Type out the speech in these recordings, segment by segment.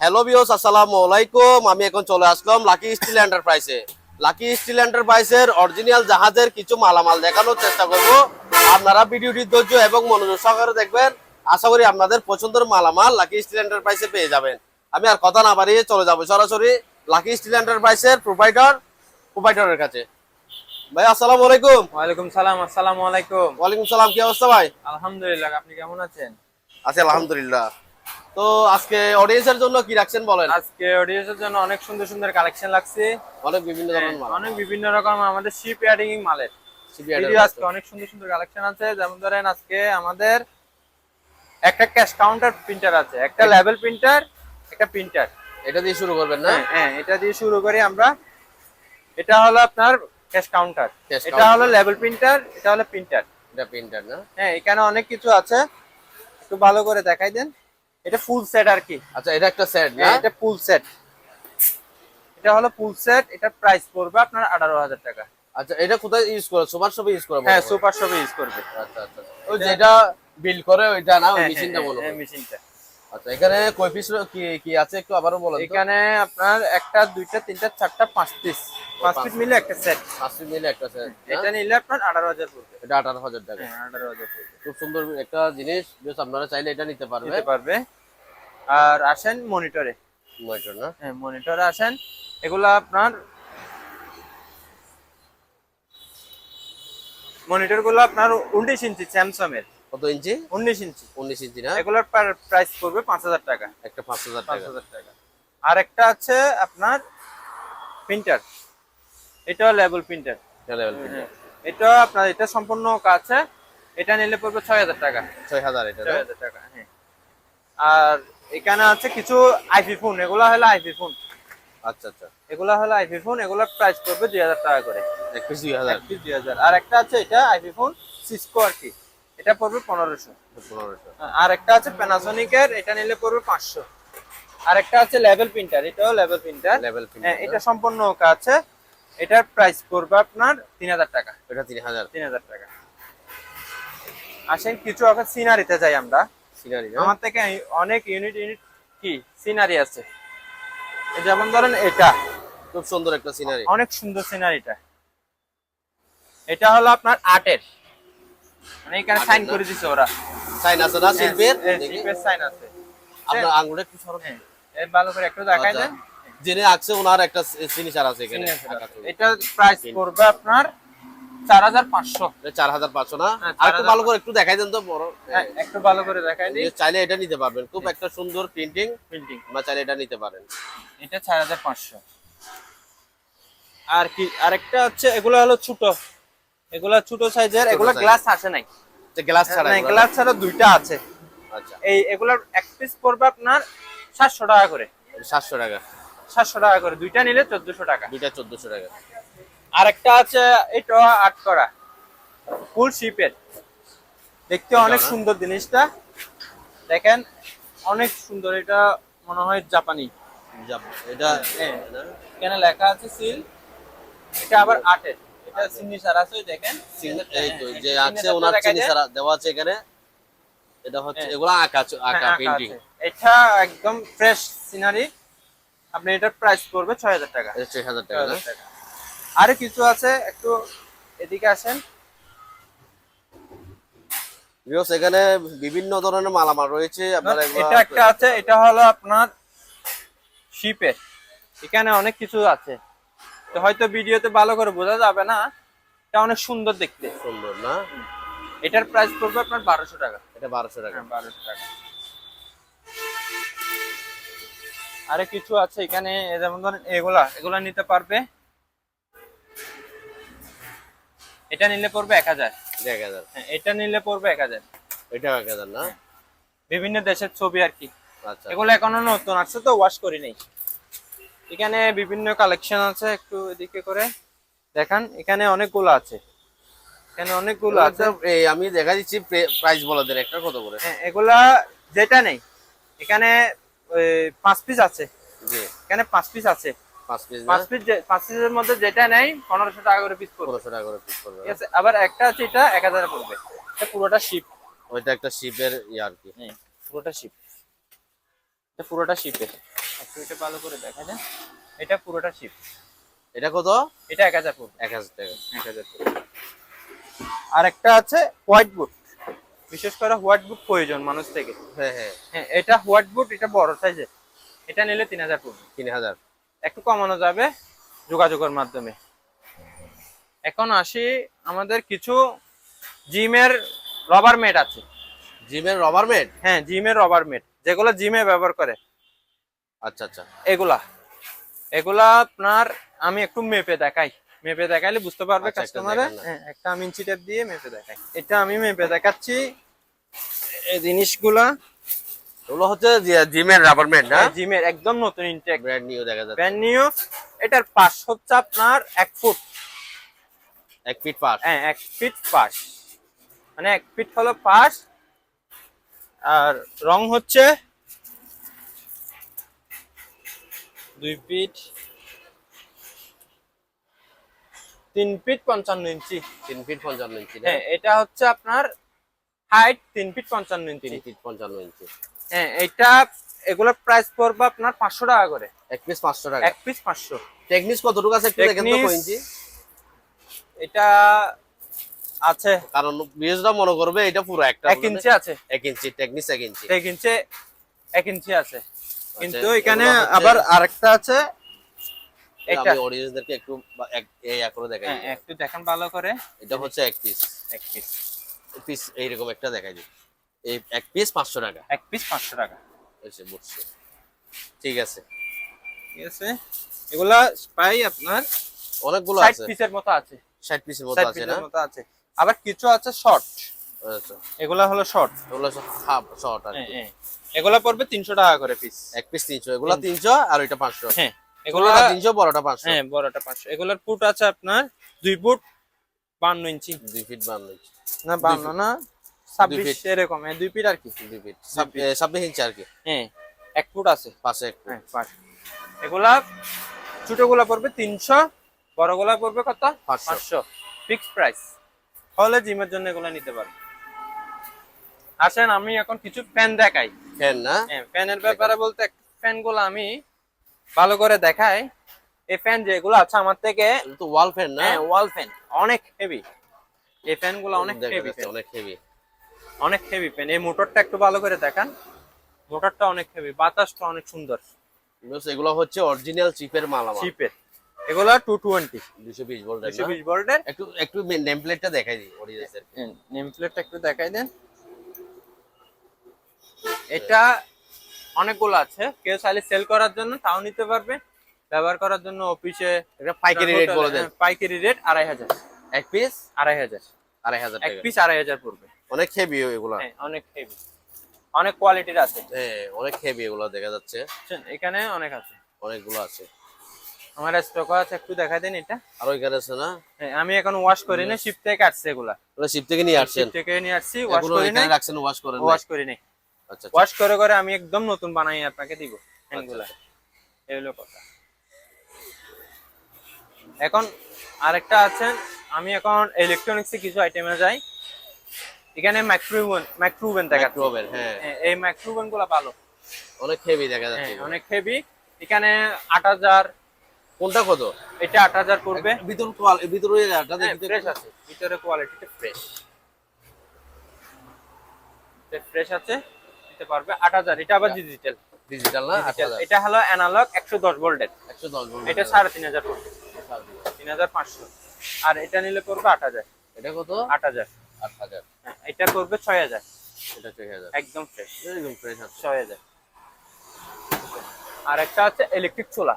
Hello বিওস আসসালামু আলাইকুম। আমি এখন চলে আসলাম লাকি স্টিল এন্টারপ্রাইজে লাকি স্টিল এন্টারপ্রাইজের অরিজিনাল জাহাজের কিছু মালামাল দেখানোর চেষ্টা করব। আপনারা ভিডিওটি ধৈর্য এবং মনোযোগ সহকারে দেখবেন। আশা করি আপনাদের পছন্দের মালামাল লাকি স্টিল এন্টারপ্রাইজে পেয়ে যাবেন। আমি আর কথা না বাড়িয়ে চলে যাব সরাসরি লাকি স্টিল এন্টারপ্রাইজের প্রোভাইডার প্রোভাইডারের কাছে। ভাই আসসালামু আলাইকুম। ওয়ালাইকুম সালাম আসসালামু আলাইকুম। ওয়ালাইকুম সালাম কি অবস্থা ভাই? আলহামদুলিল্লাহ আপনি কেমন আছেন? আছি আলহামদুলিল্লাহ। তো আজকে অডিয়েন্সের জন্য কি রাখছেন বলেন? আজকে অডিয়েন্সের জন্য অনেক সুন্দর সুন্দর কালেকশন লাগছে। অনেক বিভিন্ন ধরনের মাল। অনেক বিভিন্ন রকম আমাদের শিপ ইয়ার্ডিং মালের। ভিডিও আজকে অনেক সুন্দর সুন্দর কালেকশন আছে। যেমন ধরেন আজকে আমাদের একটা ক্যাশ কাউন্টার প্রিন্টার আছে। একটা লেভেল প্রিন্টার একটা প্রিন্টার এটা দিয়ে শুরু করবেন না? হ্যাঁ হ্যাঁ এটা দিয়ে শুরু করি আমরা। এটা হলো আপনার ক্যাশ কাউন্টার এটা। হলো লেভেল প্রিন্টার এটা হলো প্রিন্টার এটা প্রিন্টার না? হ্যাঁ এখানে অনেক কিছু আছে। একটু ভালো করে দেখাই দেন। এটা ফুল সেট আর কি। আচ্ছা এটা একটা সেট না? হ্যাঁ, এটা ফুল সেট এটা হলো ফুল সেট এটা প্রাইস পড়বে আপনার আঠারো হাজার টাকা। আচ্ছা এটা কোথায় ইউজ করা? সুপার শপে ইউজ করা হ্যাঁ সুপার শপে ইউজ করবে। আচ্ছা আচ্ছা ওই যেটা বিল করে ওইটা না ওই মেশিনটা বলো। হয় মেশিনটা আচ্ছা এখানে কয় পিস কি কি আছে একটু আবারও বলেন এখানে আপনার একটা দুইটা তিনটা চারটা পাঁচ পিস পাঁচ পিস মিলে একটা সেট পাঁচ পিস মিলে একটা সেট এটা নিলে আপনার আঠারো হাজার পড়বে। এটা আঠারো হাজার টাকা। হ্যাঁ আঠারো হাজার খুব সুন্দর একটা জিনিস। বেশ আপনারা চাইলে এটা নিতে পারবে। পারবে। আর আসেন মনিটরে। মনিটর না? হ্যাঁ মনিটরে আসেন। এগুলো আপনার মনিটরগুলো আপনার ইঞ্চি স্যামসাং এর কত ইঞ্চি? উনিশ ইঞ্চি। উনিশ ইঞ্চি না? এগুলোর প্রাইস পড়বে পাঁচ হাজার টাকা। একটা পাঁচ হাজার পাঁচ টাকা হাজার টাকা। আর একটা আছে আপনার প্রিন্টার এটাও লেভেল প্রিন্টার এটা level এটা আপনার এটা সম্পূর্ণ কাছে। এটা নিলে পড়বে ছয় হাজার টাকা। ছয় হাজার এটা না? ছয় হাজার টাকা হ্যাঁ আর এখানে আছে কিছু আইপি ফোন এগুলো হলো আইপি ফোন আচ্ছা আচ্ছা। এগুলো হলো আইপি ফোন এগুলোর প্রাইস পড়বে দুই হাজার টাকা করে। এক পিস দুই হাজার। এক পিস দুই হাজার। আর একটা আছে এটা আইপি ফোন সিসকো আর কি। এটা পড়বে পনেরোশো। পনেরোশো। আর একটা আছে প্যানাসোনিকের এটা নিলে পড়বে পাঁচশো। আর একটা আছে লেভেল প্রিন্টার এটাও লেভেল প্রিন্টার লেভেল হ্যাঁ এটা সম্পূর্ণ আছে। এটার প্রাইস পড়বে আপনার তিন হাজার টাকা। এটা তিন হাজার। তিন হাজার টাকা। আসেন কিছু এখন সিনারিতে যাই আমরা। সিনারি আমার থেকে অনেক ইউনিট ইউনিট কি? সিনারি আছে। যেমন ধরেন এটা। খুব সুন্দর একটা সিনারি। অনেক সুন্দর সিনারিটা। এটা হলো আপনার আর্টের মানে এখানে সাইন করে দিছে ওরা। সাইন আছে না শিল্পের শিল্পের সাইন আছে। আপনার আঙ্গুলে একটু হ্যাঁ এর ভালো করে একটু দেখাই আচ্ছা। দেন। যিনি আছে ওনার একটা সিগনেচার আছে এখানে এটা প্রাইস পড়বে আপনার চার হাজার পাঁচশো। চার হাজার পাঁচশো না? হ্যাঁ, একটু ভালো করে একটু দেখাই দেন তো বড়। একটু ভালো করে দেখাই চাইলে এটা নিতে পারবেন। খুব একটা সুন্দর প্রিন্টিং প্রিন্টিং আমরা চাইলে এটা নিতে পারেন। এটা চার হাজার পাঁচশো। আর কি আরেকটা হচ্ছে এগুলো হলো ছোট। এগুলো ছোট সাইজের এগুলো। গ্লাস আসে নাই। যে গ্লাস ছাড়া না এগুলো? গ্লাস ছাড়া দুইটা আছে। আচ্ছা। এই এগুলোর এক পিস পড়বে আপনার সাতশো টাকা করে। সাতশো টাকা। সাতশো টাকা করে। দুইটা নিলে চোদ্দশো টাকা। দুইটা চোদ্দশো টাকা। আর একটা আছে এটা আট করা। ফুল শিপের দেখতে অনেক সুন্দর জিনিসটা। দেখেন অনেক সুন্দর। এটা মনে হয় জাপানি। এটা হ্যাঁ। এখানে লেখা আছে সিল এটা আবার আটের। এটা সিগনেচার আছে দেখেন। এই তো যে আছে ওনার চিনি যায়। দেওয়া আছে এখানে। এটা হচ্ছে হ্যাঁ। আঁকা হ্যাঁ, আঁকা আঁকা এটা একদম ফ্রেশ সিনারি আপনি এটার প্রাইস পড়বে ছয় হাজার টাকা। এটা ছয় হাজার ছয় টাকা না? আরে কিছু আছে একটু এদিকে আসেন। এখানে বিভিন্ন ধরনের মালামাল রয়েছে আপনারা এটা একটা আছে এটা হলো আপনার শিপের এখানে অনেক কিছু আছে। তো হয়তো ভিডিওতে ভালো করে বোঝা যাবে না এটা অনেক সুন্দর দেখতে। সুন্দর না? এটার প্রাইস পড়বে আপনার বারোশো টাকা। এটা বারোশো টাকা। হ্যাঁ বারোশো টাকা। আরে কিছু আছে এখানে যেমন ধরেন এগুলা এগুলা নিতে পারবে। এটা নিলে পড়বে এক হাজার। এক হাজার। হ্যাঁ, এটা নিলে পড়বে এক হাজার। এটাও এক হাজার না? বিভিন্ন দেশের ছবি আর কি। আচ্ছা। এগুলো এখনও নতুন আসছে তো ওয়াশ করি নাই। এখানে বিভিন্ন কালেকশন আছে একটু এদিকে করে দেখান। এখানে অনেকগুলো আছে। এখানে অনেকগুলো আছে। এই আমি দেখা দিচ্ছি প্রাইস বলে দেন একটা কত করে? হ্যাঁ, এগুলা যেটা নেই। এখানে পাঁচ পিস আছে। জি। এখানে পাঁচ পিস আছে। পাঁচ পিস পাঁচ পিস পাঁচ পিসের মধ্যে যেটা নেই পনেরোশো টাকা করে পিস পড়বে। পনেরোশো টাকা করে পিস করবে ঠিক আছে আবার একটা আছে এটা এক হাজার পড়বে। এটা পুরোটা শিপ ওইটা একটা শিপের ইয়ে আর কি। পুরোটা শিপ এটা পুরোটা শিপের একটু এটা ভালো করে দেখা যায় এটা পুরোটা শিপ এটা কত? এটা এক হাজার পড়বে। এক হাজার টাকা। এক হাজার আর একটা আছে হোয়াইট বুট বিশেষ করে হোয়াইট বুট প্রয়োজন মানুষ থেকে। হ্যাঁ হ্যাঁ। হ্যাঁ এটা হোয়াইট বুট এটা বড় সাইজের এটা নিলে তিন হাজার পড়বে। তিন হাজার। একটু কমানো যাবে যোগাযোগের মাধ্যমে। এখন আসি আমাদের কিছু জিমের রবার মেট আছে। জিমের রবার মেট হ্যাঁ জিমের রবার মেট যেগুলো জিমে ব্যবহার করে। আচ্ছা আচ্ছা। এগুলা। এগুলা আপনার আমি একটু মেপে দেখাই। মেপে দেখাইলে বুঝতে পারবে আচ্ছা, কাস্টমারে একটা আমি ইঞ্চি টেপ দিয়ে মেপে দেখাই। এটা আমি মেপে দেখাচ্ছি। এই জিনিসগুলা। ওগুলো হচ্ছে জিমের রাবার না? জিমের একদম নতুন ইনটেক ব্র্যান্ড নিউ দেখা যাচ্ছে। ব্র্যান্ড নিউ এটার পাশ হচ্ছে আপনার এক ফুট। এক ফিট পার হ্যাঁ এক ফিট পাশ। মানে এক ফিট হলো পাশ। আর রং হচ্ছে দুই ফিট। তিন ফিট পঞ্চান্ন ইঞ্চি। তিন ফিট পঞ্চান্ন ইঞ্চি হ্যাঁ এটা হচ্ছে আপনার হাইট তিন ফিট পঞ্চান্ন ইঞ্চি। তিন ফিট পঞ্চান্ন ইঞ্চি। হ্যাঁ এটা এগুলোর প্রাইস পড়বে আপনার পাঁচশো টাকা করে। এক পিস পাঁচশো টাকা। এক পিস পাঁচশো। টেকনিস কতটুকু আছে একটু দেখেন তো ইঞ্চি? এটা আছে। কারণ বিএসটা মনে করবে এটা পুরো একটা এক ইঞ্চি আছে। এক ইঞ্চি টেকনিস এক ইঞ্চি। এক ইঞ্চি এক ইঞ্চি আছে। কিন্তু এখানে আবার আরেকটা আছে এটা আমি অডিয়েন্সদেরকে একটু এক এই করে দেখাই হ্যাঁ, একটু দেখান ভালো করে। এটা হচ্ছে এক পিস এক পিস পিস এইরকম একটা দেখাই দিই। এই এক পিস পাঁচশো টাকা। এক পিস পাঁচশো টাকা। এসে বুঝছি ঠিক আছে। ঠিক আছে। এগুলা পাই আপনার অনেকগুলো আছে। পিসের মতো আছে। ষাট পিসের মতো আছে না? পিসের মতো আছে। আবার কিছু আছে শর্ট আচ্ছা। এগুলা হলো শর্ট এগুলো হাফ শর্ট আর কি। এগুলা পড়বে তিনশো টাকা করে পিস এক পিস তিনশো। এগুলা তিনশো। আর ওইটা পাঁচশো। হ্যাঁ এগুলা তিনশো বড়টা পাঁচশো। হ্যাঁ বড়টা পাঁচশো। এগুলার ফুট আছে আপনার দুই ফুট বান্ন ইঞ্চি। দুই ফিট বান্ন ইঞ্চি। না বান্ন না ছাব্বিশ। এরকম হ্যাঁ, দুই ফিট আর কি। দুই ফিট। ছাব্বিশ ইঞ্চি আর কি। হ্যাঁ এক ফুট আছে। পাশে এক হ্যাঁ পাঁচ এগুলা ছোটগুলা পড়বে তিনশো বড়গুলা পড়বে কত? পাঁচশো। ফিক্স প্রাইস হলে জিমের জন্য এগুলা নিতে পারবে আসেন আমি এখন কিছু ফ্যান দেখাই। ফ্যান না? হ্যাঁ ফ্যানের ব্যাপারে বলতে ফ্যানগুলো আমি ভালো করে দেখাই। এই ফ্যান যেগুলো আছে আমার থেকে তো ওয়াল ফ্যান না? হ্যাঁ ওয়াল ফ্যান অনেক হেভি এই ফ্যানগুলো অনেক হেভি অনেক হেভি অনেক হেভি ফ্যান এই মোটরটা একটু ভালো করে দেখান। মোটরটা অনেক হেভি বাতাসটা অনেক সুন্দর। এগুলো হচ্ছে অরিজিনাল চিপের মাল আমার। চিপের এগুলা টু টোয়েন্টি দুশো বিশ ভোল্ট ভোল্টের একটু একটু নেম প্লেটটা দেখাই দিই অরিজিনাল নেম প্লেটটা একটু দেখাই দেন। এটা অনেকগুলো আছে। কেউ চাইলে সেল করার জন্য তাও নিতে পারবে। ব্যবহার করার জন্য অফিসে পাইকারি রেট বলে দেন পাইকারি রেট আড়াই হাজার। এক পিস আড়াই হাজার। আড়াই হাজার এক পিস আড়াই হাজার পড়বে। অনেক হেভি এগুলো। হ্যাঁ অনেক হেভি অনেক কোয়ালিটির আছে। হ্যাঁ অনেক হেভি এগুলো দেখা যাচ্ছে? এখানে অনেক আছে। অনেকগুলো আছে। আমার স্টক আছে একটু দেখাই দেন এটা। আর ওইখানে আছে না? হ্যাঁ, আমি এখন ওয়াশ করি না শিপ থেকে আসছে এগুলা। ওরা শিপ থেকে নিয়ে আসছেন? শিপ থেকে নিয়ে আসছি ওয়াশ করি না এখানে রাখছেন ওয়াশ করেন ওয়াশ করি আচ্ছা। ওয়াশ করে করে আমি একদম নতুন বানাই আপনাকে দিব ফ্যানগুলা এই হলো কথা। এখন আরেকটা আছে আমি এখন ইলেকট্রনিক্স কিছু আইটেমে যাই। এখানে মাইক্রোওভেন মাইক্রোওভেন দেখা Microwave, হ্যাঁ। এই মাইক্রোওভেনগুলা ভালো। অনেক হেভি দেখা যাচ্ছে হ্যাঁ, অনেক হেভি এখানে আট হাজার। কোনটা কত? এটা আট হাজার পড়বে। ভিতর কোয়াল- ভিতরে এটা ফ্রেশ আছে। ভিতরে কোয়ালিটিতে ফ্রেশ ফ্রেশ আছে। দিতে পারবে আট হাজার। এটা আবার ডিজিটাল ডিজিটাল না? এটা হলো অ্যানালগ একশো দশ ভোল্টের একশো দশ ভোল্ট এটা সাড়ে তিন হাজার পড়বে। তিন হাজার পাঁচশো। আর এটা নিলে পড়বে আট হাজার। এটা কত? আট হাজার। আট হাজার। হ্যাঁ, এটা করবে ছয় হাজার। এটা ছয় হাজার। একদম ফ্রেশ একদম ফ্রেশ আছে। ছয় হাজার। আর একটা আছে ইলেকট্রিক চুলা।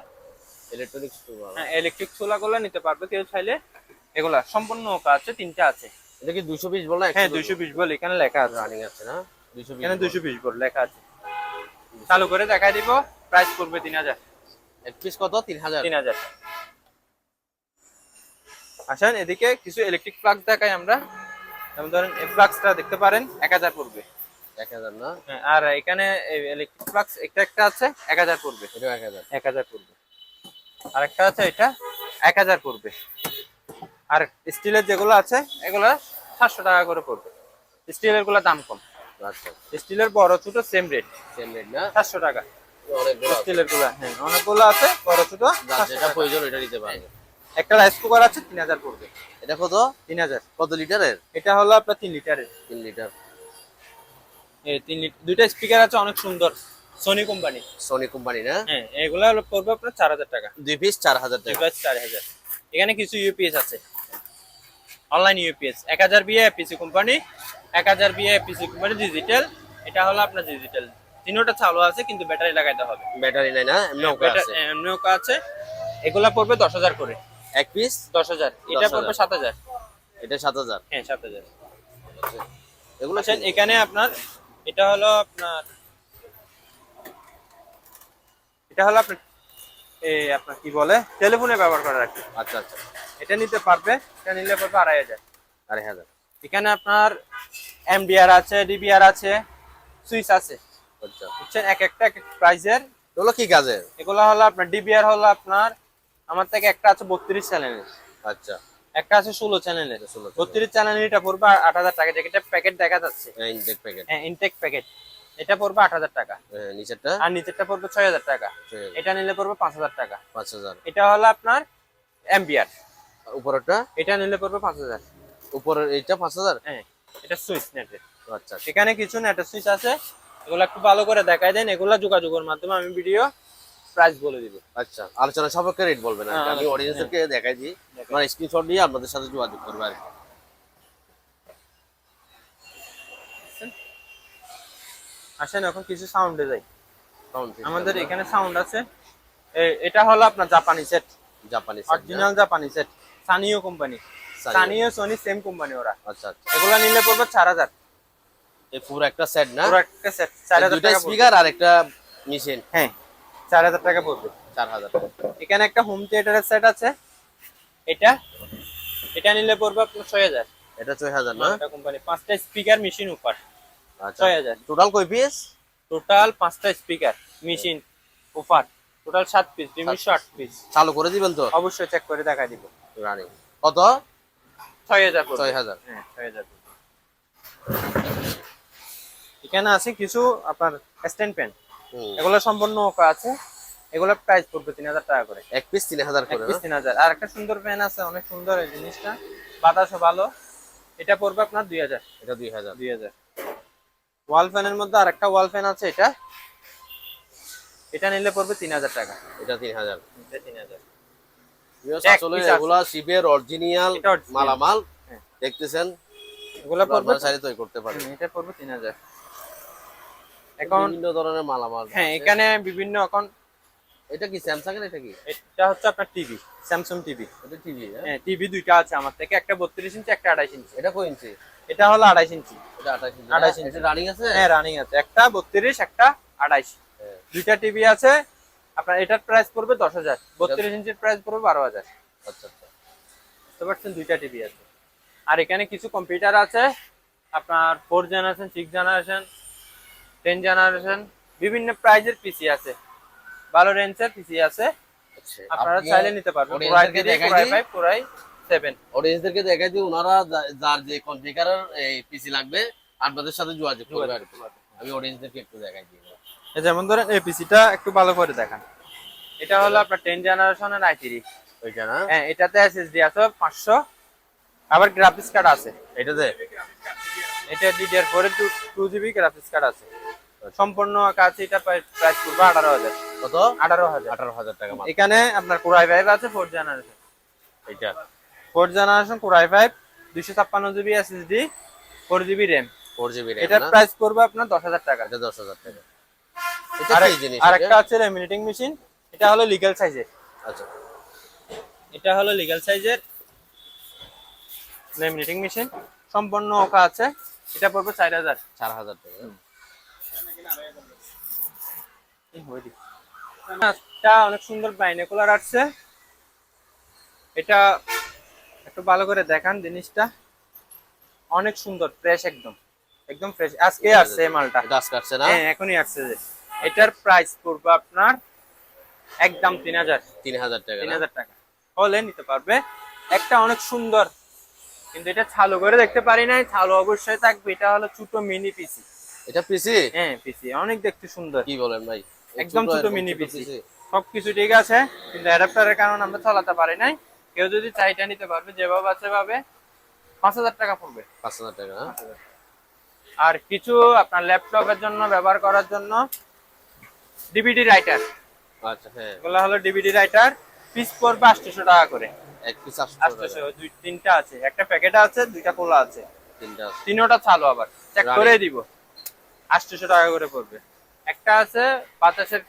ইলেকট্রনিক্স হ্যাঁ ইলেকট্রিক চুলা গুলো নিতে পারবে কেউ চাইলে। এগুলা সম্পূর্ণ নৌকা আছে তিনটা আছে। এটা কি দুশো বিশ বল না হ্যাঁ দুইশো বিশ বল এখানে লেখা আছে। রানিং আছে না? এখানে দুইশো লেখা আছে। চালু করে দেখাই দিব প্রাইস পড়বে তিন হাজার। এক পিস কত? তিন হাজার। তিন হাজার। আসেন এদিকে কিছু ইলেকট্রিক ফ্লাক্স দেখাই আমরা। যেমন ধরেন এই ফ্লাক্সটা দেখতে পারেন এক হাজার পড়বে। এক হাজার না? হ্যাঁ, আর এখানে ইলেকট্রিক ফ্লাক্স একটা একটা আছে এক হাজার পড়বে। এক হাজার। এক হাজার পড়বে। আর একটা আছে এটা এক হাজার পড়বে। আর স্টিলের যেগুলো আছে এগুলো সাতশো টাকা করে পড়বে। স্টিলেরগুলো দাম কম। আচ্ছা স্টিলের বড় ছোট সেম রেট সেম রেট না? সাতশো টাকা। অনেকগুলো স্টিলেরগুলা হ্যাঁ অনেকগুলো আছে বড় ছোট যেটা প্রয়োজন এটা নিতে পারবে। একটা রাইস কুকার আছে তিন হাজার পড়বে। এটা কত? তিন হাজার। কত লিটারের? এটা হলো আপনার তিন লিটারের। তিন লিটার। এই তিন লিটার দুইটা স্পিকার আছে অনেক সুন্দর। সোনি কোম্পানি সোনি কোম্পানি না? হ্যাঁ এগুলা পড়বে আপনার চার হাজার টাকা। দুই পিস চার হাজার টাকা। এগুলো চার হাজার। এখানে কিছু ইউপিএস আছে। অনলাইন ইউপিএস এক হাজার বিয়ে এপিসি কোম্পানি এক হাজার বিয়ে এপিসি কোম্পানি ডিজিটাল এটা হলো আপনার ডিজিটাল তিনোটা চালু আছে কিন্তু ব্যাটারি লাগাইতে হবে। ব্যাটারি নাই না এমনি ওকে আছে। ওকা আছে। এগুলা পড়বে দশ হাজার করে। এক পিস দশ হাজার। এটা পড়বে সাত হাজার। এটা সাত হাজার? হ্যাঁ সাত হাজার। এগুলো আচ্ছা এখানে আপনার এটা হলো আপনার এটা হলো আপনার এই আপনার কি বলে? টেলিফোনে ব্যবহার করা রাখবে আচ্ছা আচ্ছা। এটা নিতে পারবে এটা নিলে পড়বে আড়াই হাজার। আড়াই হাজার। এখানে আপনার এমডিআর আছে ডিবিআর আছে সুইচ আছে। আচ্ছা। বুঝছেন? এক একটা এক প্রাইজের। এগুলো কি কাজের? এগুলো হলো আপনার ডিবিআর হলো আপনার আমার থেকে একটা আছে বত্রিশ চ্যানেলের। আচ্ছা। একটা আছে ষোলো চ্যানেলের। 16 channel। বত্রিশ চ্যানেলের এটা পড়বে আট হাজার টাকা। যেটা প্যাকেট দেখা যাচ্ছে। ইনটেক প্যাকেট হ্যাঁ ইনটেক প্যাকেট এটা পড়বে আট হাজার টাকা। নিচেরটা? আর নিচেরটা পড়বে ছয় হাজার টাকা। এটা নিলে পড়বে পাঁচ হাজার টাকা। পাঁচ হাজার। এটা হলো আপনার এমবিআর উপরেরটা? এটা নিলে পড়বে পাঁচ হাজার। উপরের এইটা পাঁচ হাজার? হ্যাঁ এটা সুইচ নেটের আচ্ছা সেখানে কিছু নেটের সুইচ আছে এগুলো একটু ভালো করে দেখাই দেন এগুলো যোগাযোগের মাধ্যমে আমি ভিডিও প্রাইস বলে দিব। আচ্ছা আলোচনা সাপেক্ষে রেট বলবেন আর হ্যাঁ, আমি অডিয়েন্সদেরকে দেখাই দিই আমার স্ক্রিনশট দিয়ে আপনাদের সাথে যোগাযোগ করবে আর আসেন এখন কিছু সাউন্ডে যাই। System আমাদের এখানে সাউন্ড আছে। এটা হলো আপনার জাপানি সেট জাপানি অরিজিনাল জাপানি set Sanyo company. Sanyo Sony same company ওরা। আচ্ছা আচ্ছা। এগুলা নিলে পড়বে চার হাজার। এই পুরো একটা সেট না? পুরো একটা সেট চার হাজার টাকা স্পিকার আর একটা মেশিন হ্যাঁ চার হাজার টাকা পড়বে। চার হাজার এখানে একটা হোম থিয়েটারের সেট আছে। এটা এটা নিলে পড়বে আপনার ছয় হাজার। এটা ছয় হাজার না? কোম্পানি পাঁচটা স্পিকার মেশিন উপর। আচ্ছা। ছয় হাজার। টোটাল কয় পিস টোটাল পাঁচটা স্পিকার মেশিন উপর। টোটাল সাত পিস দুইশো আট পিস চালু করে দিবেন তো? অবশ্যই চেক করে দেখা দিব। রানিং কত? ছয় হাজার। ছয় হাজার। হ্যাঁ ছয় হাজার এখানে আছে কিছু আপনার স্ট্যান্ড হুম। এগুলো সম্পূর্ণ আছে। এগুলো প্রাইস পড়বে তিন হাজার টাকা করে। এক পিস তিন হাজার এক করে পিস? তিন হাজার। আর একটা সুন্দর পেন আছে অনেক সুন্দর এই জিনিসটা। বাতাসও ভালো। এটা পড়বে আপনার দুই হাজার। এটা দুই হাজার। দুই হাজার। ওয়াল ফ্যানের মধ্যে আর একটা ওয়াল ফ্যান আছে এটা। এটা নিলে পড়বে তিন হাজার টাকা। এটা তিন হাজার। এটা তিন হাজার। আসলে এগুলা শিবের অরিজিনাল মালামাল। হ্যাঁ। দেখতেছেন? এগুলো পড়বে আপনারা তৈরি করতে পারেন এটা পড়বে তিন হাজার। এখন বিভিন্ন ধরনের মালামাল হ্যাঁ এখানে বিভিন্ন এখন এটা কি স্যামসাং এর এটা কি? এটা হচ্ছে আপনার টিভি স্যামসাং টিভি। এটা টিভি হ্যাঁ? টিভি দুইটা আছে আমার থেকে একটা বত্রিশ ইঞ্চি একটা আড়াইশ ইঞ্চি। এটা কয় ইঞ্চি? এটা হলো ইঞ্চি। এটা ইঞ্চি 28 ইঞ্চি। রানিং আছে? হ্যাঁ রানিং আছে। একটা বত্রিশ একটা আড়াইশ। হ্যাঁ। দুইটা টিভি আছে আপনার এটার প্রাইস পড়বে দশ হাজার। বত্রিশ ইঞ্চির প্রাইস পড়বে বারো হাজার। আচ্ছা আচ্ছা। বুঝতে পারছেন? দুইটা টিভি আছে। আর এখানে কিছু কম্পিউটার আছে। আপনার four generation six generation ten generation বিভিন্ন প্রাইজের পিসি আছে। ভালো রেঞ্জের পিসি আছে। আচ্ছা, আপনারা চাইলে নিতে পারবেন। ফাইভ পুরাই সেভেন অডিয়েন্সদেরকে দেখাই দিই ওনারা যার যে কনফিগারের এই পিসি লাগবে আপনাদের সাথে যোগাযোগ করবে। আমি অডিয়েন্সদেরকে একটু দেখাই দিই যেমন ধরেন এই পিসিটা একটু ভালো করে দেখান। এটা হলো আপনার টেন জেনারেশনের আই থ্রি ওইটা না? হ্যাঁ এটাতে এসএসডি আছে পাঁচশো। আবার গ্রাফিক্স কার্ড আছে। এটাতে? এটা DDR four two two GB graphics card আছে। সম্পূর্ণ কাছে এটা প্রাইস পড়বে আঠারো হাজার। কত? আঠারো হাজার। আঠারো হাজার টাকা এখানে আপনার কোরাই ফাইভ আছে ফোর জেনারেশন এটা four generation core i five দুইশো ছাপ্পান্ন GB SSD four GB RAM four GB এটার প্রাইস পড়বে আপনার দশ হাজার টাকা। দশ হাজার টাকা। এটা আর কি জিনিস আর একটা আছে ল্যামিনেটিং মেশিন। এটা হলো লিগ্যাল সাইজের আচ্ছা। এটা হলো লিগ্যাল সাইজের ল্যামিনেটিং মেশিন। সম্পূর্ণ ওকা আছে। এটা পড়বে চার হাজার। চার হাজার টাকা। এটা অনেক সুন্দর বাইনেকুলার আসছে। এটা একটু ভালো করে দেখান জিনিসটা। অনেক সুন্দর ফ্রেশ একদম। একদম ফ্রেশ আজকে আসছে মালটা। আজকে আসছে না? হ্যাঁ এখনই আসছে যে। এটার প্রাইস পড়বে আপনার একদম তিন হাজার। তিন হাজার টাকা তিন হাজার টাকা। হলে নিতে পারবে। একটা অনেক সুন্দর। কিন্তু এটা চালু করে দেখতে পারি নাই। চালু অবশ্যই থাকবে। এটা হলো ছোট মিনি পিসি এটা পিসি হ্যাঁ পিসি অনেক দেখতে সুন্দর। কি বলেন ভাই? একদম ছোট মিনি পিসি সবকিছু ঠিক আছে। কিন্তু অ্যাডাপ্টারের কারণে আমরা চালাতে পারি নাই। কেউ যদি চাইটা নিতে পারবে যেভাবে আছে ভাবে পাঁচ হাজার টাকা পড়বে। পাঁচ হাজার টাকা হ্যাঁ? আর কিছু আপনার ল্যাপটপের জন্য ব্যবহার করার জন্য ডিভিডি রাইটার আচ্ছা হ্যাঁ। এগুলো হলো ডিভিডি রাইটার পিস পড়বে আটশোশো টাকা করে। এক পিস আটশোশো দুই তিনটা আছে। একটা প্যাকেট আছে দুইটা কোলা আছে। তিনটা আছে। তিনোটা চালু আবার। চেক করে দিব। আটশোশো টাকা করে পড়বে। একটা আছে বাতাসের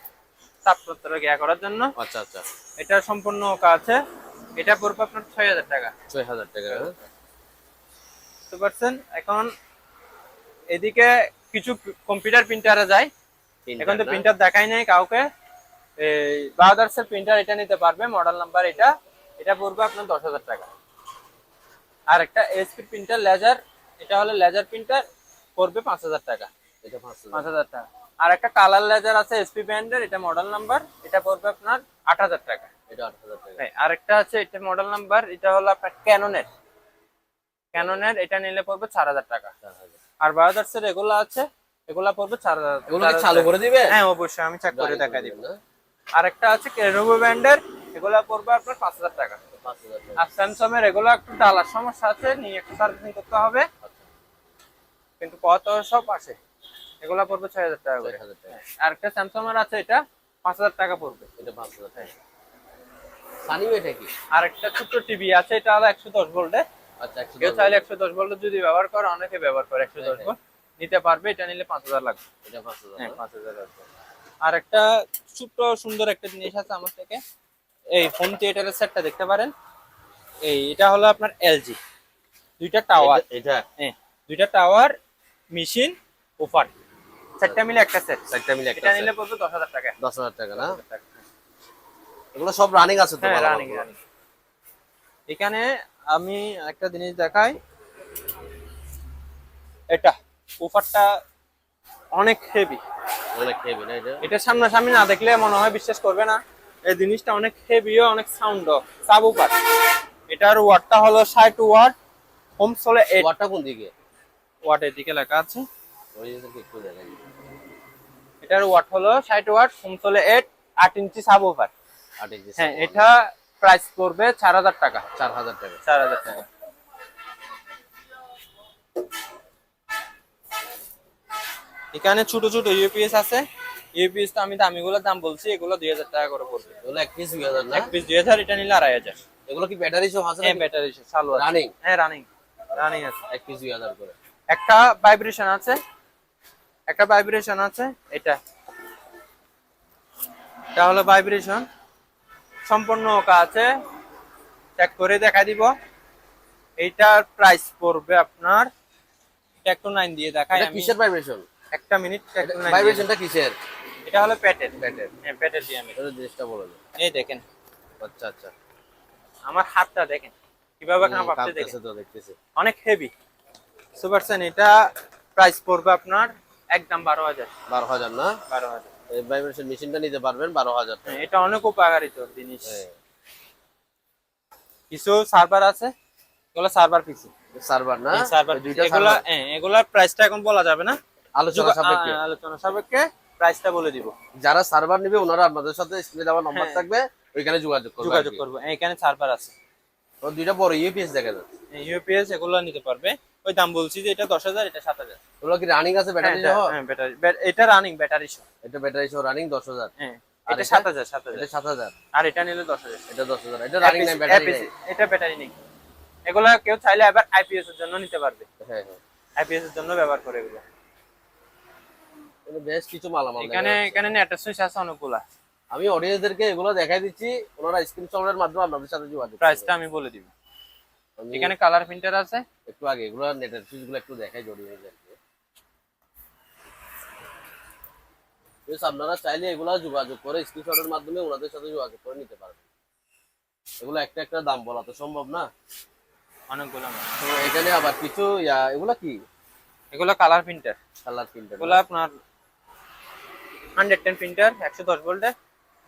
তাপমাত্রা গিয়া করার জন্য। আচ্ছা আচ্ছা। এটা সম্পূর্ণ ওকা আছে। এটা পড়বে আপনার ছয় হাজার টাকা। ছয় হাজার টাকা হ্যাঁ? বুঝতে পারছেন? এখন এদিকে কিছু কম্পিউটার প্রিন্টারে যায়। এখন তো প্রিন্টার দেখাই নাই কাউকে। এই বাহাদার্স এর প্রিন্টার এটা নিতে পারবে মডেল নাম্বার এটা। এটা পড়বে আপনার দশ হাজার টাকা। আর একটা এসপি প্রিন্টার লেজার এটা হলো লেজার প্রিন্টার পড়বে পাঁচ হাজার টাকা। এটা পাঁচ হাজার। টাকা। আর একটা কালার লেজার আছে এসপি ব্র্যান্ডের এটা মডেল নাম্বার এটা পড়বে আপনার আট হাজার টাকা। এটা আট হাজার টাকা। হ্যাঁ, আরেকটা আছে এটা মডেল নাম্বার এটা হলো আপনার ক্যাননের ক্যাননের এটা নিলে পড়বে চার হাজার টাকা। আর বায়োদার্স এর এগুলো আছে এগুলা পড়বে চার এগুলো চালু করে দিবে? হ্যাঁ অবশ্যই আমি চেক করে দেখা দিব। না? আরেকটা আছে ব্র্যান্ডের এগুলা পড়বে আপনার পাঁচ হাজার টাকা। আর স্যামসাং এর এগুলো একটু ডালার সমস্যা আছে নিয়ে একটু সার্ভিসিং করতে হবে। আচ্ছা। কিন্তু কত সব আসে এগুলা পড়বে ছয় হাজার টাকা করে। আর একটা স্যামসাং এর আছে এটা পাঁচ হাজার টাকা পড়বে। এটা পাঁচ হাজার টাকা। সানি এটা কি? আর একটা ছোট্ট টিভি আছে এটা হলো একশো দশ ভোল্টের আচ্ছা কেউ চাইলে একশো দশ ভোল্ট যদি ব্যবহার করে অনেকে ব্যবহার করে একশো দশ হ্যাঁ, ভোল্ট নিতে পারবে এটা নিলে পাঁচ হাজার লাগবে। এটা পাঁচ হাজার হ্যাঁ পাঁচ হাজার লাগবে। আর একটা ছোট্ট সুন্দর একটা জিনিস আছে আমার থেকে। এই হোম থিয়েটারের সেটটা দেখতে পারেন। এই এটা হলো আপনার এলজি। দুইটা টাওয়ার। এটা- হ্যাঁ দুইটা টাওয়ার মেশিন ওফার সেটটা মিলে একটা সেট। চারটা মিলে একটা এটা নিলে পড়বে দশ হাজার টাকা। দশ হাজার টাকা না? এগুলো সব রানিং আছে তো হ্যাঁ রানিং রানিং এখানে আমি একটা জিনিস দেখাই। এটা। ওফারটা অনেক হেভি অনেক হেভি না? এটা এটা সামনাসামনি না দেখলে মনে হয় বিশ্বাস করবে না। এই জিনিসটা অনেক হেভিও অনেক সাউন্ডও সাব উপার এটার ওয়াটটা হলো ষাট ওয়াট হোম সোলে ওয়াটটা কোন দিকে? ওয়াট এদিকে লেখা আছে। ওই এদেরকে একটু দেখাই। এটার ওয়াট হলো ষাট ওয়াট হোম সোলে এইট আট ইঞ্চি সাব উপার আট ইঞ্চি হ্যাঁ এটা প্রাইস পড়বে চার হাজার টাকা। চার হাজার টাকা। চার হাজার টাকা। এখানে ছোট ছোট ইউপিএস আছে। ইউপিএস তো আমি দামিগুলোর দাম বলছি এগুলো দুই হাজার টাকা করে পড়বে। এগুলো এক পিস দুই হাজার এক পিস দুই হাজার এটা নিলে আড়াই হাজার। এগুলো কি ব্যাটারি সহ আছে হ্যাঁ? ব্যাটারি চালু আছে Running? হ্যাঁ রানিং রানিং আছে। এক পিস দুই হাজার করে। একটা ভাইব্রেশন আছে। একটা ভাইব্রেশন আছে এটা। এটা হলো ভাইব্রেশন সম্পূর্ণ ওকা আছে। চেক করে দেখা দিব। এইটার প্রাইস পড়বে আপনার একটু নাইন দিয়ে দেখাই এটা কিসের ভাইব্রেশন একটা মিনিট ভাইব্রেশনটা কিসের? এটা হলো প্যাটের। ব্যাটের হ্যাঁ প্যাটের এটা জিনিসটা বলে দাও এই দেখেন। আচ্ছা আচ্ছা। আমার হাতটা দেখেন। কীভাবে কাঁপাচ্ছে দেখেন। তো দেখতেছি। অনেক হেভি সুপারসেন এটা প্রাইস পড়বে আপনার একদম বারো হাজার। বারো হাজার না? বারো হাজার। এই ভাইব্রেশন মেশিনটা নিতে পারবেন বারো হাজার টাকা। হ্যাঁ, এটা অনেক উপকারিত জিনিস। হ্যাঁ। কিছু সার্ভার আছে? এগুলো সার্ভার পিসি সার্ভার না? সার্ভার এগুলা। হ্যাঁ, এগুলার প্রাইসটা এখন বলা যাবে না। আলোচনা সাপেক্ষে। আলোচনা সাপেক্ষে প্রাইসটা বলে দিব। যারা সার্ভার নিবে ওনারা আপনাদের সাথে স্ক্রিনে দেওয়া নাম্বার হ্যাঁ। থাকবে ওইখানে যোগাযোগ করবে যোগাযোগ করব। এখানে সার্ভার আছে। দুইটা বড় ইউপিএস দেখা যাচ্ছে। ইউপিএস এগুলো নিতে পারবে। ওই দাম বলছি যে এটা দশ হাজার এটা সাত হাজার। ওগুলো কি রানিং আছে ব্যাটারি সহ? ব্যাটারি এটা রানিং ব্যাটারি সহ। এটা ব্যাটারি সহ রানিং দশ হাজার। হ্যাঁ এটা এটা? সাত হাজার সাত এটা হাজার সাত হাজার। আর এটা নিলে দশ হাজার। এটা দশ হাজার। এটা রানিং নাই ব্যাটারি এটা ব্যাটারি নেই। এগুলা কেউ চাইলে আবার আইপিএস এর জন্য নিতে পারবে। হ্যাঁ হ্যাঁ। আইপিএস এর জন্য ব্যবহার করে এগুলো। বেশ কিছু এখানে এখানে নেটের সুইচ আছে অনেকগুলা। আমি অডিয়েন্সদেরকে এগুলো দেখাই দিচ্ছি ওনারা স্ক্রিনশটের মাধ্যমে আপনাদের সাথে যোগাযোগ প্রাইসটা আমি বলে দিব। এখানে কালার প্রিন্টার আছে। একটু আগে এগুলো নেটের সুইচগুলো একটু দেখাই অডিয়েন্সদেরকে আপনারা চাইলে এগুলো যোগাযোগ করে স্ক্রিনশটের মাধ্যমে ওনাদের সাথে যোগাযোগ করে নিতে পারবেন। এগুলো একটা একটা দাম বলা তো সম্ভব না। অনেকগুলো তো এখানে আবার কিছু ইয়া, এগুলো কি? এগুলো কালার প্রিন্টার কালার প্রিন্টার এগুলো আপনার হান্ড্রেড টেন প্রিন্টার একশো দশ ভোল্টের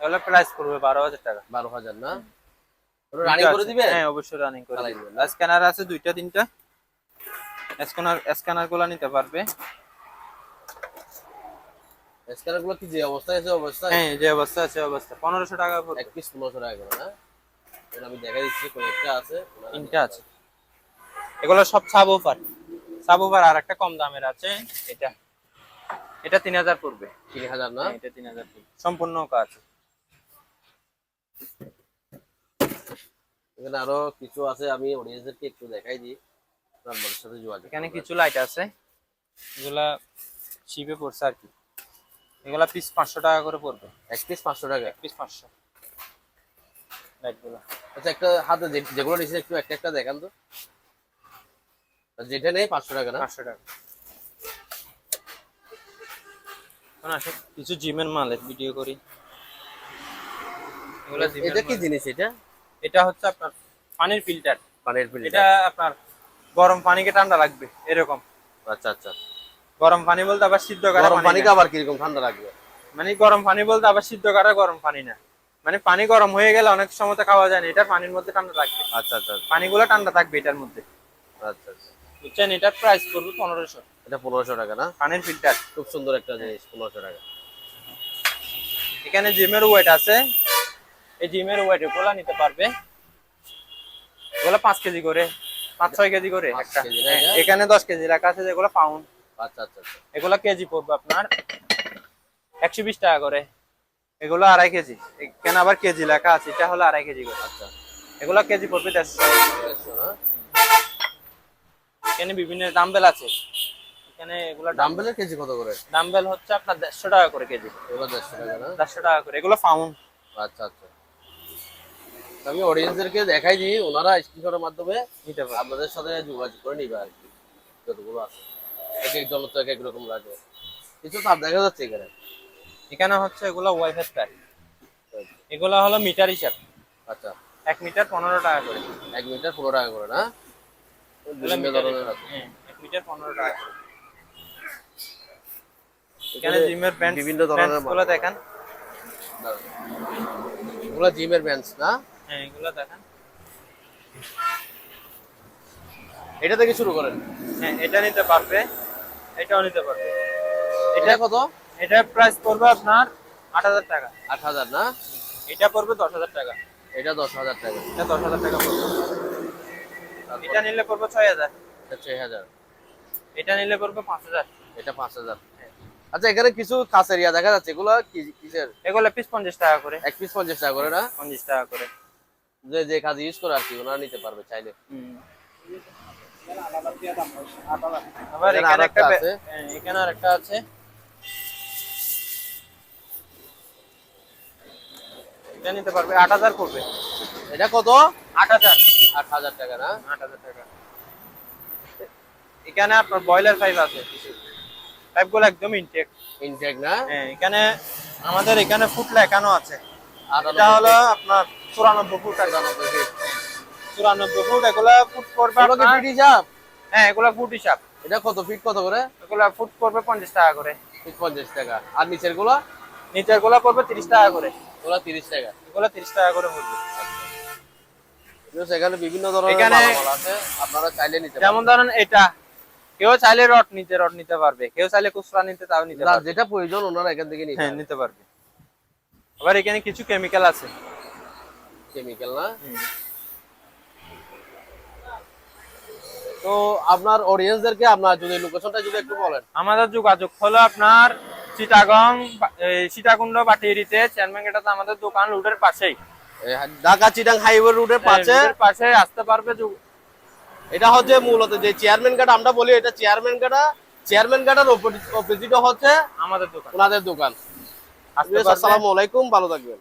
এগুলো প্রাইস পড়বে বারো হাজার টাকা। বারো হাজার না? রানিং করে দিবে? হ্যাঁ অবশ্যই রানিং করে দিবে। স্ক্যানার আছে দুইটা তিনটা। স্ক্যানার স্ক্যানারগুলো নিতে পারবে। স্ক্যানারগুলো কি যে অবস্থায় আছে অবস্থায় হ্যাঁ যে অবস্থা আছে অবস্থা। পনেরোশো টাকা পড়বে। এক পিস টাকা করে না? এটা আমি দেখা দিচ্ছি কয়েকটা আছে তিনটা আছে। এগুলো সব সাব অফার সাব অফার আর একটা কম দামের আছে এটা। এটা তিন হাজার পড়বে। তিন হাজার না? হ্যাঁ, এটা তিন হাজার সম্পূর্ণ কাজ। এখানে আরও কিছু আছে আমি অডিয়েন্সদেরকে একটু দেখাই দিই। নাম্বারের সাথে যোগাযোগ এখানে কিছু লাইট আছে। এগুলা শিপে পড়ছে আর কি। এগুলা পিস পাঁচশো টাকা করে পড়বে। এক পিস পাঁচশো টাকা? এক পিস পাঁচশো। লাইটগুলো আচ্ছা একটা হাতে যেগুলো নিয়েছেন একটু একটা একটা দেখান তো। যেটা নেই পাঁচশো টাকা না? পাঁচশো টাকা। এখন আসে কিছু জিমের মালের ভিডিও করি। এটা কি জিনিস এটা? এটা হচ্ছে আপনার পানির ফিল্টার পানির ফিল্টার এটা আপনার গরম পানিকে ঠান্ডা রাখবে এরকম। আচ্ছা আচ্ছা। গরম পানি বলতে আবার সিদ্ধ করা গরম পানি পানিকে। আবার কীরকম ঠান্ডা রাখবে? মানে গরম পানি বলতে আবার সিদ্ধ করা গরম পানি না। মানে পানি গরম হয়ে গেলে অনেক সময় খাওয়া যায় না এটা পানির মধ্যে ঠান্ডা রাখবে আচ্ছা আচ্ছা পানিগুলো ঠান্ডা থাকবে এটার মধ্যে। আচ্ছা আচ্ছা। বুঝছেন? এটার প্রাইস পড়বে পনেরোশো। এটা পনেরোশো টাকা না? পানির ফিল্টার খুব সুন্দর একটা জিনিস পনেরোশো টাকা। এখানে জিমের ওয়েট আছে। এই জিমের ওয়েট ওগুলা নিতে পারবে। ওগুলা পাঁচ কেজি করে পাঁচ ছয় কেজি করে একটা। হ্যাঁ? এখানে দশ কেজি রাখা আছে যেগুলো পাউন্ড আচ্ছা আচ্ছা আচ্ছা। এগুলা কেজি পড়বে আপনার একশো বিশ টাকা করে। এগুলো আড়াই কেজি। এখানে আবার কেজি লেখা আছে এটা হলো আড়াই কেজি করে। আচ্ছা। এগুলো কেজি পড়বে দেড়শো। এখানে বিভিন্ন ডাম্বেল আছে। এখানে এগুলো ডাম্বেলের কেজি কত করে? ডাম্বেল হচ্ছে আপনার দেড়শো টাকা করে কেজি। এগুলো দেড়শো টাকা না? দেড়শো টাকা করে। এগুলো পাউন্ড আচ্ছা আচ্ছা। আমি অডিয়েন্সদেরকে দেখাই দিই ওনারা স্ক্রিনশটের মাধ্যমে নিতে পারবে। আপনাদের সাথে যোগাযোগ করে নিবে আর কি যতগুলো আছে। এক এক জন তো এক এক রকম লাগে। কিছু তার দেখা যাচ্ছে এখানে? এখানে হচ্ছে এগুলো ওয়াইফাই প্যাক। এগুলো হলো মিটার হিসাব। আচ্ছা। এক মিটার পনেরো টাকা করে। এক মিটার পনেরো টাকা করে না? বিভিন্ন ধরনের আছে। হ্যাঁ, এক মিটার পনেরো টাকা করে। এখানে জিমের ব্যান্ড বিভিন্ন ধরনেরগুলো দেখেন। ওগুলো জিমের ব্যান্ডস না? হ্যাঁ এগুলো দেখেন। এটা থেকে শুরু করেন। হ্যাঁ এটা নিতে পারবে। এটাও নিতে পারবে। এটা কত? এটা প্রাইস পড়বে আপনার আট হাজার টাকা। আট হাজার না? এটা পড়বে দশ হাজার টাকা। এটা দশ হাজার টাকা। এটা দশ হাজার টাকা পড়বে। এটা নিলে পড়বে ছয় হাজার। ছয় হাজার। এটা নিলে পড়বে পাঁচ হাজার। এটা পাঁচ হাজার। আচ্ছা এখানে কিছু কাছের ইয়া দেখা যাচ্ছে। এগুলো কিসের? এগুলো পিস পঞ্চাশ টাকা করে। এক পিস পঞ্চাশ টাকা করে না? পঞ্চাশ টাকা করে। যে যে কাজ ইউজ করে আর কি ওনারা নিতে পারবে চাইলে। আবার এখানে এখানে একটা আছে। হ্যাঁ, এখানে আর একটা আছে। এটা নিতে পারবে আট হাজার পড়বে। এটা কত? আট হাজার। আট হাজার টাকা না? আট হাজার টাকা। এখানে আপনার ব্রয়লার পাইপ আছে। গুলো একদম ইনটেক ইনটেক না? হ্যাঁ এখানে আমাদের এখানে ফুট লেখানো আছে। এটা হলো আপনার চুরানব্বই ফুট feet। চুরানব্বই ফুট এগুলা ফুট করবে ফিট হিসাব? হ্যাঁ এগুলা ফুট হিসাব। এটা কত ফিট কত করে? এগুলা ফুট করবে পঞ্চাশ টাকা করে। ফিট পঞ্চাশ টাকা। আর নিচেরগুলো? নিচেরগুলা পড়বে তিরিশ টাকা করে। ওগুলো তিরিশ টাকা। এগুলো তিরিশ টাকা করে পড়বে। Just এখানে বিভিন্ন ধরনের এখানে- আছে। আপনারা চাইলে নিতে যেমন ধরেন এটা। কেউ চাইলে রড নিতে রড নিতে পারবে। কেউ চাইলে খুচরা নিতে তাও নিতে পারবে। যেটা প্রয়োজন ওনারা এখান থেকে নিতে হ্যাঁ নিতে পারবে। আবার এখানে কিছু কেমিক্যাল আছে। কেমিক্যাল না? তো আপনার অডিয়েন্সদেরকে আপনার যদি লোকেশনটা যদি একটু বলেন। আমাদের যোগাযোগ হলো আপনার চিটাগং সীতাকুণ্ড বাটিরিতে চেয়ারম্যান আমাদের দোকান রুটের পাশেই। ঢাকা চিটাং হাইওয়ে রুটের পাশে। পাশে আসতে পারবে এটা হচ্ছে মূলত যে চেয়ারম্যান গাটা আমরা বলি এটা চেয়ারম্যান গাটা চেয়ারম্যান গাটার অপোজিট হচ্ছে আমাদের দোকান। ওনাদের দোকান। আসসালামু আলাইকুম ভালো থাকবেন।